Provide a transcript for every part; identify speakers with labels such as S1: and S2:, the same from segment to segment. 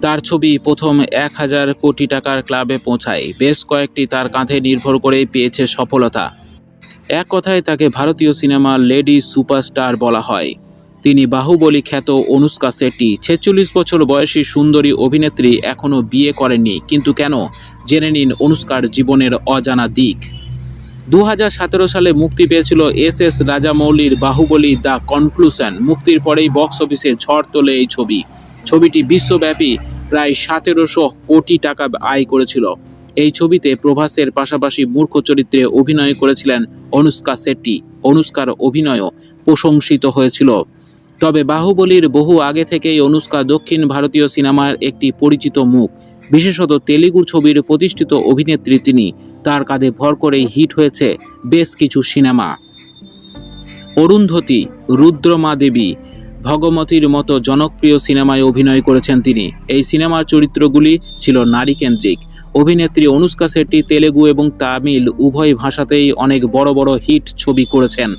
S1: তার ছবি প্রথম এক হাজার কোটি টাকার ক্লাবে পৌঁছায়। বেশ কয়েকটি তার কাঁধে নির্ভর করেই পেয়েছে সফলতা। এক কথায় তাকে ভারতীয় সিনেমার লেডি সুপারস্টার বলা হয়। তিনি বাহুবলী খ্যাত অনুষ্কা শেট্টি, ছেচল্লিশ বছর বয়সী সুন্দরী অভিনেত্রী এখনও বিয়ে করেননি। কিন্তু কেন? জেনে নিন অনুষ্কার জীবনের অজানা দিক। দু হাজার সতেরো সালে মুক্তি পেয়েছিল এস এস রাজামৌলির বাহুবলী দ্য কনক্লুশন। মুক্তির পরেই বক্স অফিসে ঝড় তোলে এই ছবি। ছবিটি বিশ্বব্যাপী, প্রায় সতেরোশো কোটি টাকা আয় করেছিল। এই ছবিতে প্রভাসের পাশাপাশি মূর্খ চরিত্রে অভিনয় করেছিলেন অনুষ্কা শেট্টি। অনুষ্কার অভিনয়ও প্রশংসিত হয়েছিল। তবে বাহুবলীর বহু আগে থেকেই অনুষ্কা দক্ষিণ ভারতীয় সিনেমার একটি পরিচিত মুখ। বিশেষত তেলেগু ছবির প্রতিষ্ঠিত অভিনেত্রী তিনি। তার কাঁধে ভর করেই হিট হয়েছে বেশ কিছু সিনেমা। অরুন্ধতী, রুদ্রমা দেবী ভগমতীর মতো জনপ্রিয় সিনেমায় অভিনয় করেছেন তিনি। এই সিনেমার চরিত্রগুলি ছিল নারীকেন্দ্রিক। অভিনেত্রী অনুষ্কা শেট্টি তেলেগু এবং তামিল উভয় ভাষাতেই অনেক বড় বড় হিট ছবি করেছেন।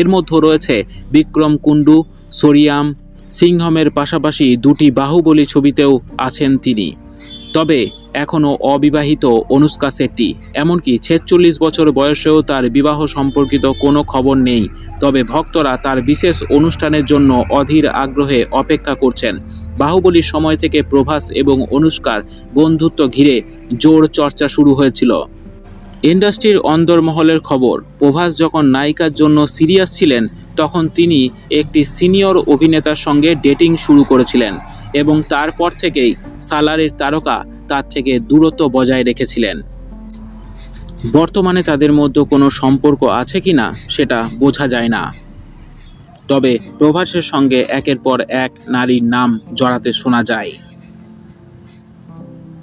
S1: এর মধ্যে রয়েছে বিক্রম কুণ্ডু, সরিয়াম, সিংহমের পাশাপাশি দুটি বাহুবলী ছবিতেও আছেন তিনি। তবে এখনও অবিবাহিত অনুষ্কা শেট্টি এমনকি ছেচল্লিশ বছর বয়সেও তার বিবাহ সম্পর্কিত কোনো খবর নেই। তবে ভক্তরা তার বিশেষ অনুষ্ঠানের জন্য অধীর আগ্রহে অপেক্ষা করছেন। বাহুবলীর সময় থেকে প্রভাস এবং অনুষ্কার বন্ধুত্ব ঘিরে জোর চর্চা শুরু হয়েছিল। ইন্ডাস্ট্রির অন্দরমহলের খবর, প্রভাস যখন নায়িকার জন্য সিরিয়াস ছিলেন, তখন তিনি একটি সিনিয়র অভিনেতার সঙ্গে ডেটিং শুরু করেছিলেন। এবং তারপর থেকেই সালারের তারকা তার থেকে দূরত্ব বজায় রেখেছিলেন। বর্তমানে তাদের মধ্যে কোনো সম্পর্ক আছে কি না সেটা বোঝা যায় না। তবে প্রভাসের সঙ্গে একের পর এক নারীর নাম জড়াতে শোনা যায়।